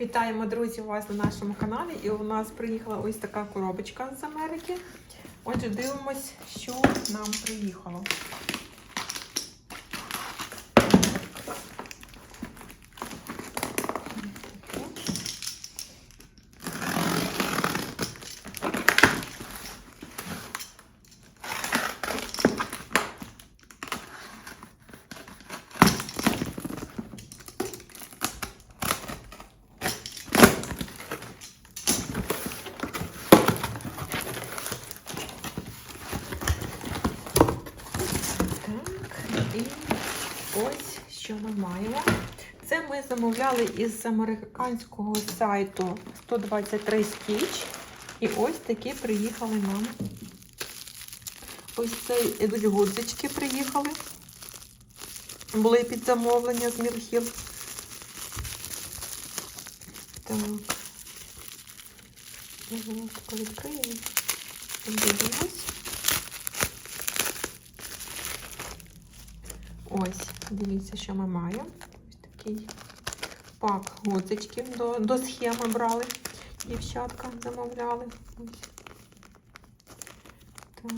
Вітаємо, друзі, вас на нашому каналі. І у нас приїхала ось така коробочка з Америки. Отже, дивимось, що нам приїхало. Так, і ось що ми маємо. Це ми замовляли із американського сайту 123 Stitch. І ось такі приїхали нам. Ось це ідуть гудзички приїхали. Були під замовлення з Мілхіл. Так. Відкриємо. Дивимось. Ось, дивіться, що ми маємо. Ось такий пак гудзичків до, до схеми брали. Дівчатка замовляли. Ось. Так.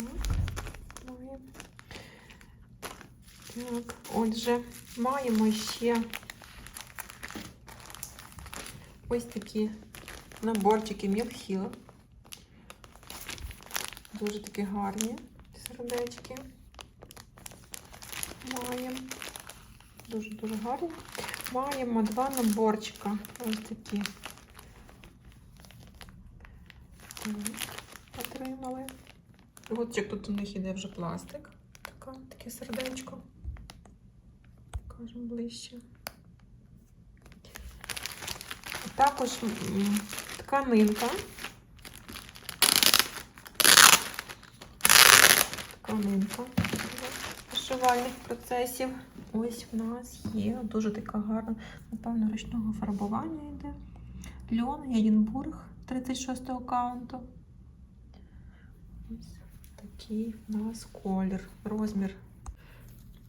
Так, отже, маємо ще ось такі наборчики Мілхіл. Дуже такі гарні сердечки. Маємо. Дуже-дуже гарні. Маємо два наборчика. Ось такі. Отримали. От як тут у них іде вже пластик. Така, таке сердечко. Покажемо ближче. Також тканинка. Тканинка вишивальних процесів. Ось в нас є дуже така гарна, напевно, ручного фарбування йде. Льон, Єдінбург 36 аккаунту. Ось такий в нас колір. Розмір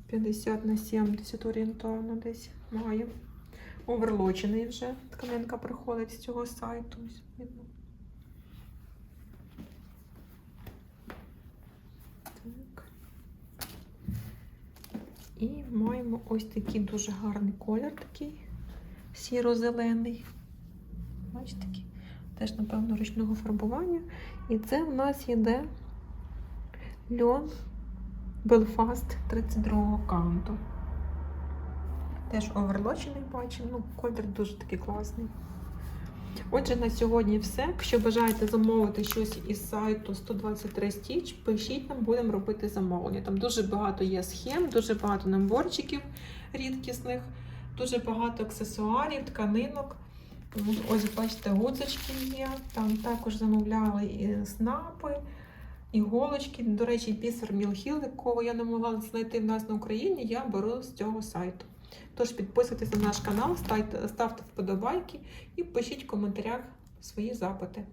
50 на 70 орієнтовно десь має. Оверлочений вже тканинка приходить з цього сайту. Ось. Так. І маємо ось такий дуже гарний колір, такий сіро-зелений. Бачите, такий. Теж, напевно, ручного фарбування. І це в нас йде льон Белфаст 32-го каунту. Теж оверлочений бачимо. Ну, колір дуже такий класний. Отже, на сьогодні все. Якщо бажаєте замовити щось із сайту 123 Stitch, пишіть нам, будемо робити замовлення. Там дуже багато є схем, дуже багато наборчиків рідкісних, дуже багато аксесуарів, тканинок. Ось, бачите, гудзички є. Там також замовляли і снапи, іголочки. До речі, бісер Мілхіл, якого я не могла знайти в нас на Україні, я беру з цього сайту. Тож підписуйтесь на наш канал, ставте, вподобайки і пишіть в коментарях свої запити.